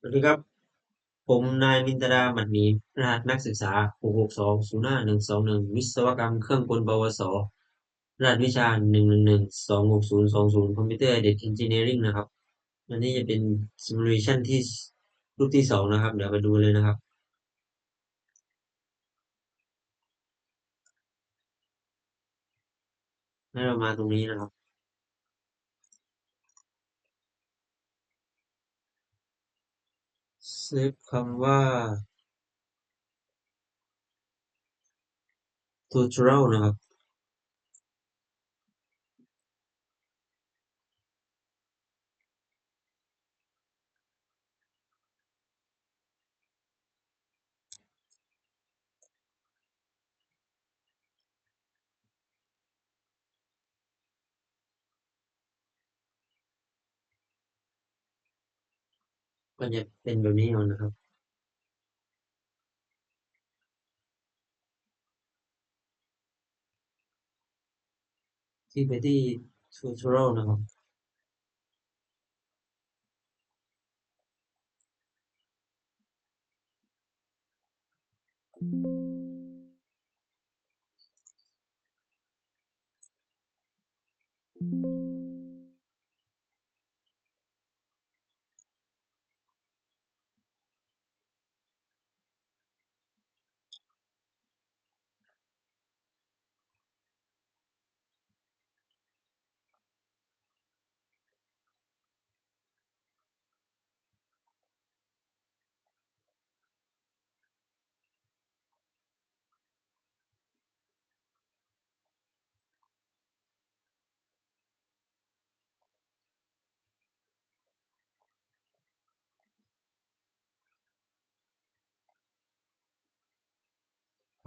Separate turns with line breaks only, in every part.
สวัสดีครับ ผมนายมินตราหมัดหมีรหัสนักศึกษา 662-05121 วิศวกรรมเครื่องกล ปวส รหัสวิชา111-26020 Computer Aided Engineering นะครับ อันนี้จะเป็น simulation ที่รูปที่สองนะครับ เดี๋ยวไปดูเลยนะครับ ให้เรามาตรงนี้นะครับ เซฟคำว่า tutorial นะครับ ก็จะเป็นแบบนี้เอานะครับ ที่ไปที่ tutorial นะครับ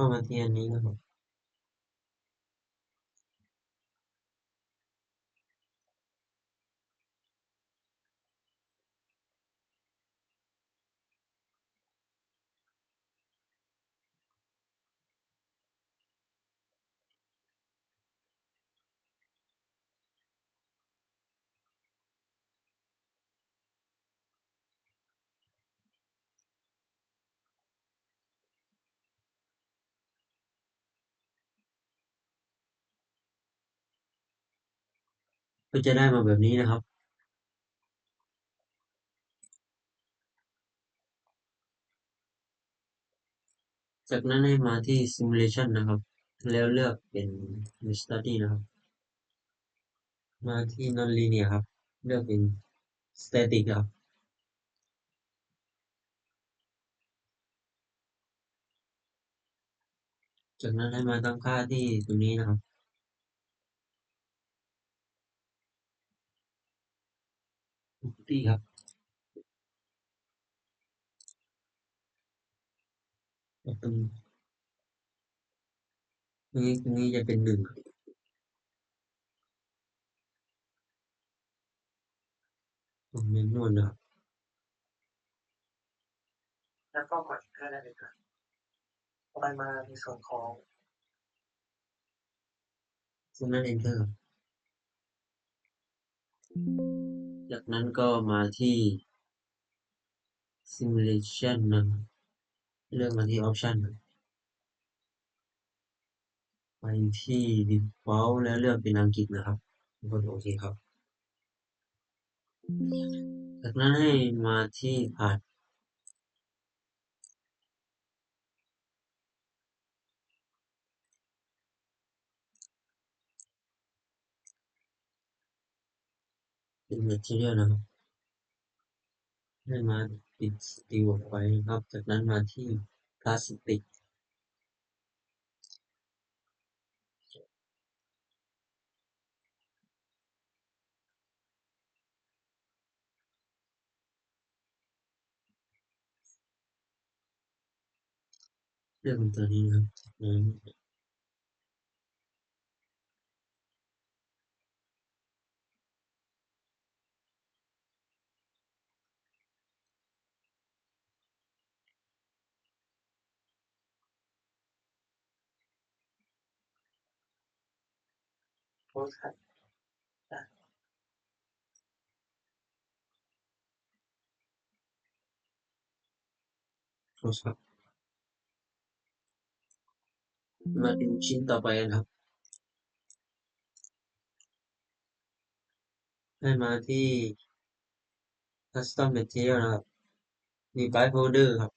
เข้ามา ก็จะได้มาแบบนี้นะครับ จากนั้นให้มาที่ simulation นะครับ แล้วเลือกเป็น study นะครับ มาที่ non-linear ครับ เลือกเป็น static ครับจากนั้นให้มาตั้งค่าที่ตรงนี้นะครับ ที่ครับตรงนี้ตรงนี้จะเป็นหนึ่งตรงนี้นวลนะครับ
แล้วก็กดก็ได้เลยครับต่อไปมาในส่วนของ
จากนั้น enter ครับ จากนั้นก็มาที่ simulation นะเลือกมาที่ option ไปที่ default แล้วเลือกเป็นอังกฤษนะครับกดโอเคครับ จากนั้นให้มาที่ path เป็น material นะครับ ให้มาปิดสติวออกไปนะครับ จากนั้นมาที่พลาสติกเลือกเป็นตัวนี้นะครับจากนั้น
สครับ
โทษครับ มาดูชิ้นต่อไปกันครับ ให้มาที่ custom material นะครับมี byte folder ครับ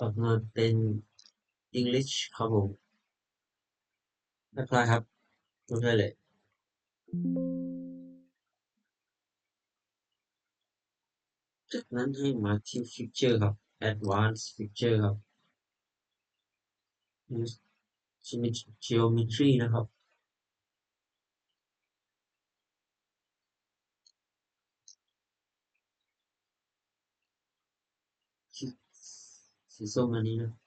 ออกมาเป็น English ครับผม apply ครับกดได้เลยจากนั้นให้มาที่ feature ครับ advanced feature ครับ geometry นะครับสีสีส้มอันนี้นะ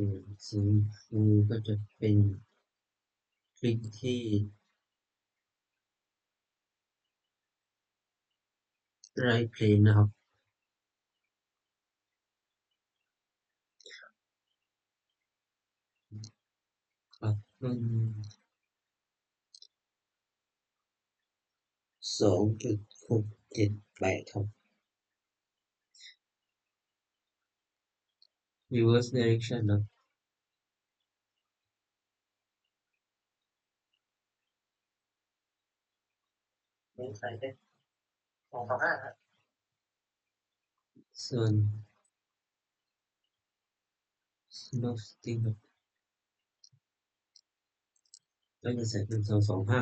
สีสีฟูก็จะเป็นคลิกที่ right plane นะครับ ครับสองจุดหกเจ็ดแปดครับ reverse direction นะ
มีใส่ได้สองสองห้าครับ
ส่วน snow sting ครับก็จะใส่เป็นสองสองห้า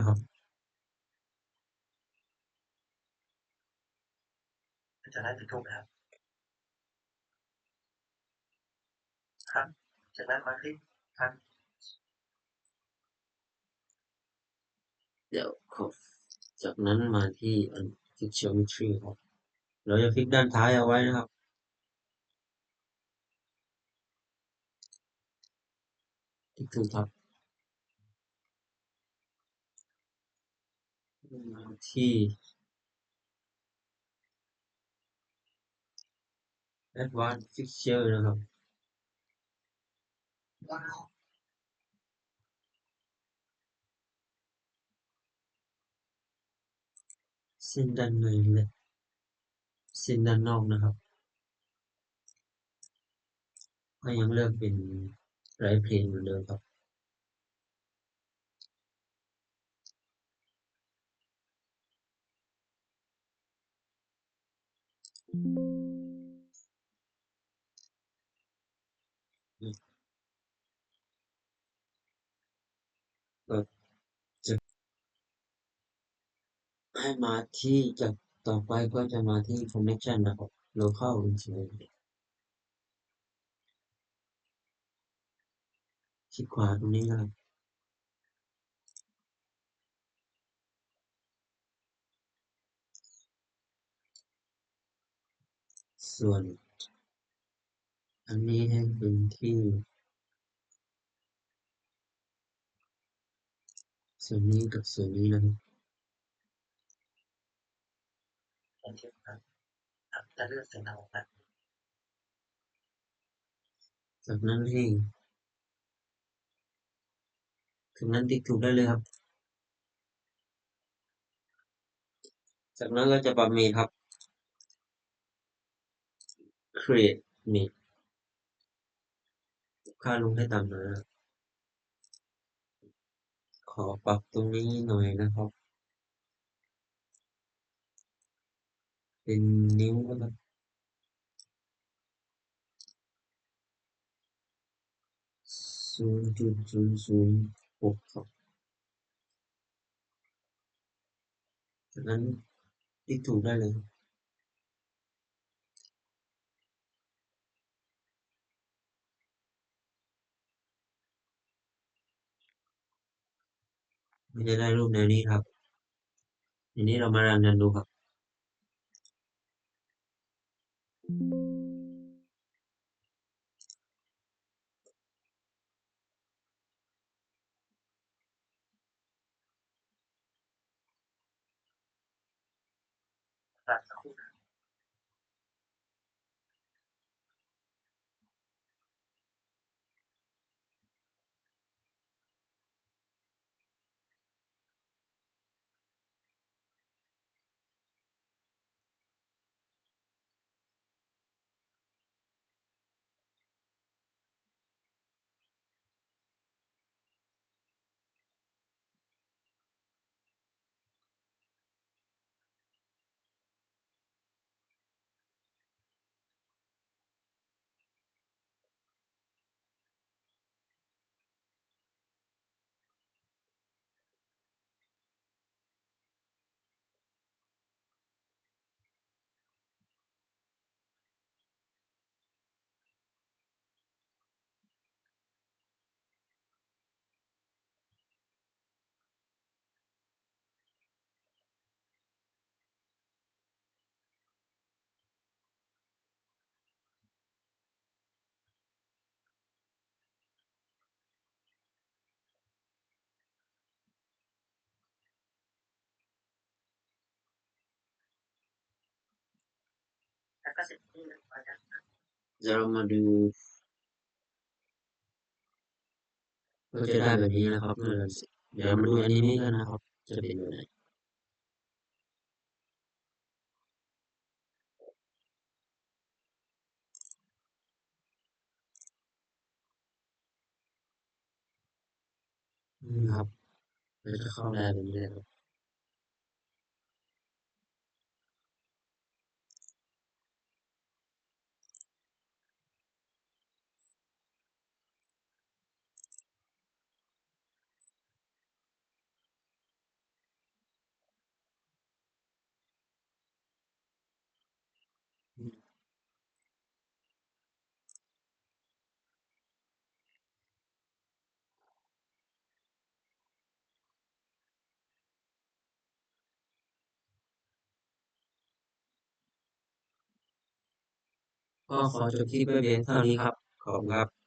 ครับ
จะได้ติดถูกนจากนั้นมาคลิกครับ
เดี๋ยวขอจากนั้นมาที่อัน fix geometry ครับ เราจะฟิกด้านท้ายเอาไว้นะครับที่ถูกครับมาที่ advanced fixture นะครับ
ว้าว
เส้นด้านในและเส้นด้านนอกนะครับก็ยังเลือกเป็นไรเพลนเหมือนเดิมครับ ให้มาที่จากต่อไปก็จะมาที่ connection นะครับ local internet คลิกขวาตรงนี้นะครับส่วน อันนี้ให้เป็นที่ส่วนนี้กับส่วนนี้นะครับ
โอเคครับครับจะเลือกเส้นทางนะ
จากนั้นให้จากนั้นติ๊กถูกได้เลยครับ จากนั้นเราจะปรับเมทครับ create เมทค่าลงให้ต่ำนะขอปรับตรงนี้หน่อยนะครับ เป็นนิ้วนะครับศูนย์จุดศูนย์ศูนย์หกครับจากนั้นติ๊กถูกได้เลยมันจะได้รูปแนวนี้ครับทีนี้เรามารันกันดูครับ
ก็เสร็จที่หนึ่งพอจะ
เดี๋ยวเรามาดูก็จะได้แบบนี้นะครับเมื่อเราเสร็จเดี๋ยวเรามาดูอันนี้กันนะครับ จะเป็นแบบไหนนี่ครับเราจะเข้าได้แบบนี้เลยครับ ก็ขอจบคลิปไว้เพียงเท่านี้ครับ ขอบคุณครับ